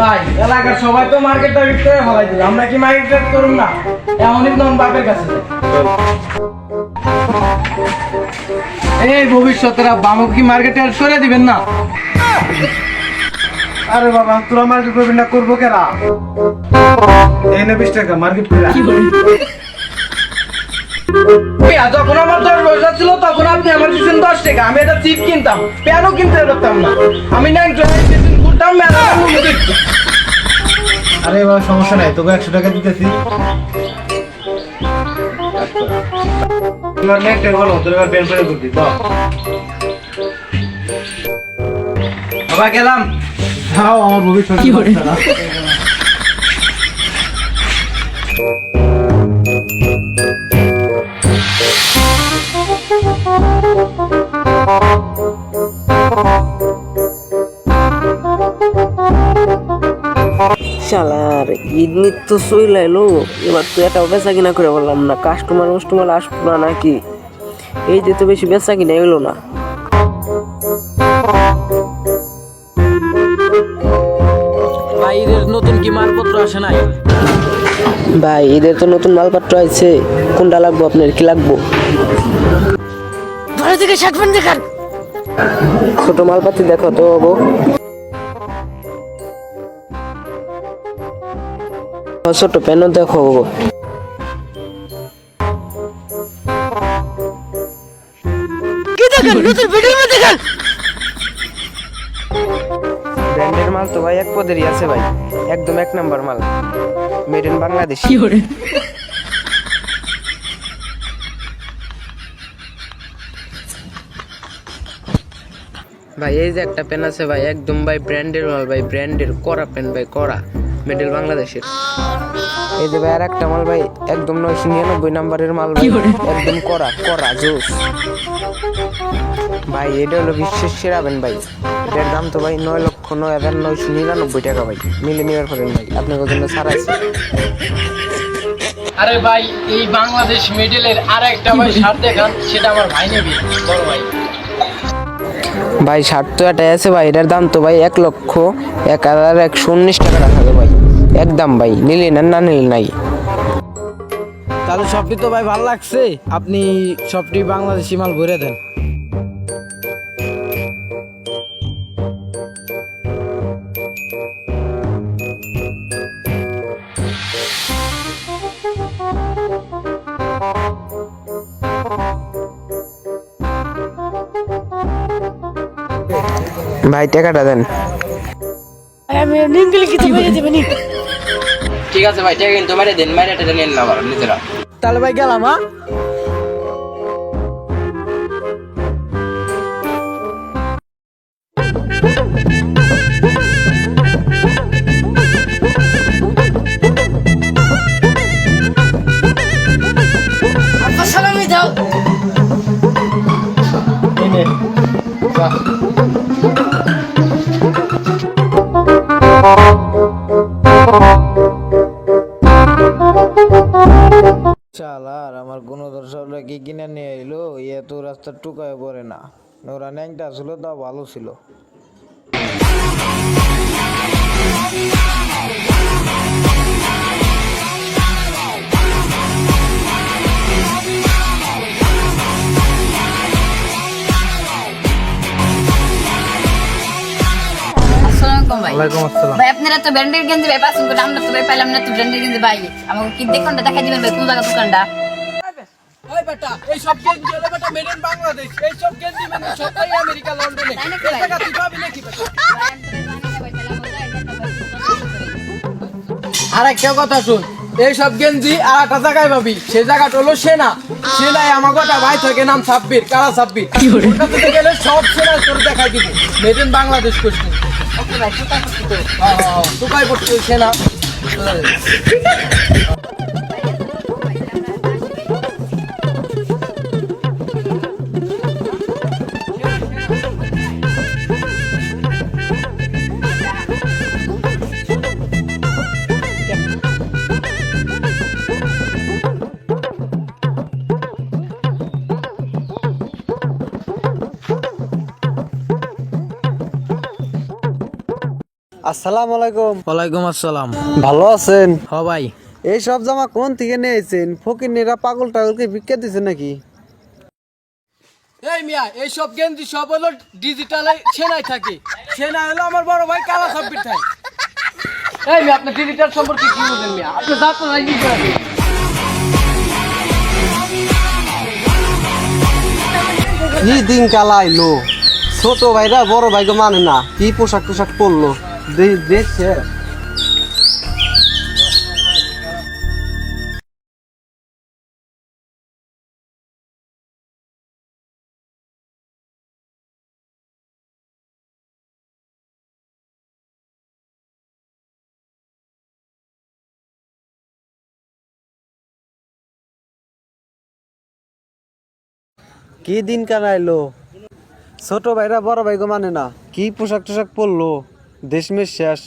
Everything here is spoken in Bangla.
ভাই এলাকার সবাই তো মার্কেটটা বিক্রি করে ফেলাই দিল আমরা কি মার্কেট করুন না? এমনই তখন বাপের কাছে। এই ভবিষ্যতের আব্বা আমাকে কি মার্কেটে আর সরে দিবেন না? আরে বাবা তোরা মার্কেট করবি না করব কেরা? এই না বিশ টাকা মার্কেট করে যখন আমার দশ পয়সা ছিল তখন আপনি আমার দিচ্ছেন দশ টাকা আমি এটা চিপ কিনতাম। পেয়ারও কিনতে পারতাম না। আমি নাই আরে বাবা সমস্যা নাই তোকে একশো টাকা দিতেছি। তোমার নেট বলো তোর এবার বের করে বাবা গেলাম। যাও আমার ভবিষ্যৎ কি ঈদ তো সই লাইলো এবার তো এটা বেচা কিনা করে বললাম না কাস্টমার কাস্টমার আসব না নাকি? এই যে তো বেশি বেচা কিনা এলো না। ভাই ঈদের নতুন কি মালপত্র আসে নাই? ভাই ঈদের তো নতুন মালপত্র আছে। কোনটা লাগবো আপনার কি লাগবো? ছোট মালপাতি দেখো তো বাবু ছোট প্যানও দেখো ব্র্যান্ডের মাল তো ভাই এক পদেরই আছে ভাই। একদম এক নাম্বার মাল। মেড ইন বাংলাদেশ ভাই এই যে একটা পেন আছে ভাই একদম ভাই ব্র্যান্ডের মাল ভাই ব্র্যান্ডের করা পেন ভাই করা। মেডেল বাংলাদেশের এই যে ভাই আর একটা মাল ভাই একদম নয়শো নিরানব্বই নাম্বারের মাল ভাই। একদম করা করা জোস। ভাই এটা হলো বিশ্বের সেরা পেন ভাই। এটার দাম তো ভাই নয় লক্ষ নয় হাজার নয়শো নিরানব্বই টাকা ভাই। মিলে নেওয়ার পরেন ভাই আপনার জন্য ছাড় আছে। আরে ভাই এই বাংলাদেশ মেডেলের আর একটা ভাই শার্ট দেখান সেটা আমার ভাই নেবে। বড় ভাই। ভাই শার্ট তো এটাই আছে ভাই এটার দাম তো ভাই এক লক্ষ এক হাজার একশো উনিশ টাকা রাখা ভাই। একদম ভাই নিলে না না নিলে নাই। তাহলে সবটি তো ভাই ভালো লাগছে। আপনি সবটি বাংলাদেশি মাল ভরে দেন। ভাই টাকাটা দেন। ঠিক আছে ভাই টাকা কিন্তু মারে দেন মারে টাকা নেন না আবার নিজেরা। তাহলে ভাই গেলাম হ্যাঁ? চালার আমার গুণধর সবটা কি কিনে নিয়ে এলো ইয়ে তো রাস্তার টুকায় পড়ে না। ওরা ন্যাংটা ছিল তা ভালো ছিল। ভাই। ওয়ালাইকুম ভাই আপনারা তো ব্র্যান্ডের গেঞ্জি ভাই পাচ্ছেন করে আমরা তো ভাই পাইলাম না তো ব্র্যান্ডের গেঞ্জি ভাই। আমাকে কি দোকানটা দেখা দিবেন ভাই কোন জায়গা দোকানটা? ওই বেটা এই সব গেঞ্জি হলো বেটা মেড ইন বাংলাদেশ এই সব গেঞ্জি মানে সবাই আমেরিকা লন্ডনে। এই ভাই? তুই পাবি নাকি বেটা? আর একটা কথা শুন। এই সব গেঞ্জি আর একটা জায়গায় পাবি। সে জায়গাটা হলো সেনা। সেনাই আমার গোটা ভাই থাকে নাম সাব্বির কারা সাব্বির গেলে সব সেনা তোর দেখাই দিব। মেড ইন বাংলাদেশ কোশ্চেন টুকাই পড়ছে সেনা আসসালামু আলাইকুম। ওয়ালাইকুম আসসালাম। ভালো আছেন? হ ভাই। এই সব জামা কোন থেকে নিয়েছেন ফকিরনিরা পাগল টাগলকে ভিক্ষা দিছে নাকি? এই মিয়া এই সব গেঞ্জি সব হলো ডিজিটালে সেনাই থাকে। সেনাই হলো আমার বড় ভাই কালা সাব্বির থাকে এই মিয়া আপনি ডিজিটাল সম্পর্কে কি বলেন মিয়া? আপনি যাত্রা রাজি করেন? দিন কালা আইলো? ছোট ভাইরা বড় ভাইকে মানে না। কি পোশাক টোশাক পরলো? দেখছে কি দিন কানাইলো ছোট ভাইরা বড় ভাইকে মানে না কি পোশাক টোশাক পরলো? দেশমের শেষ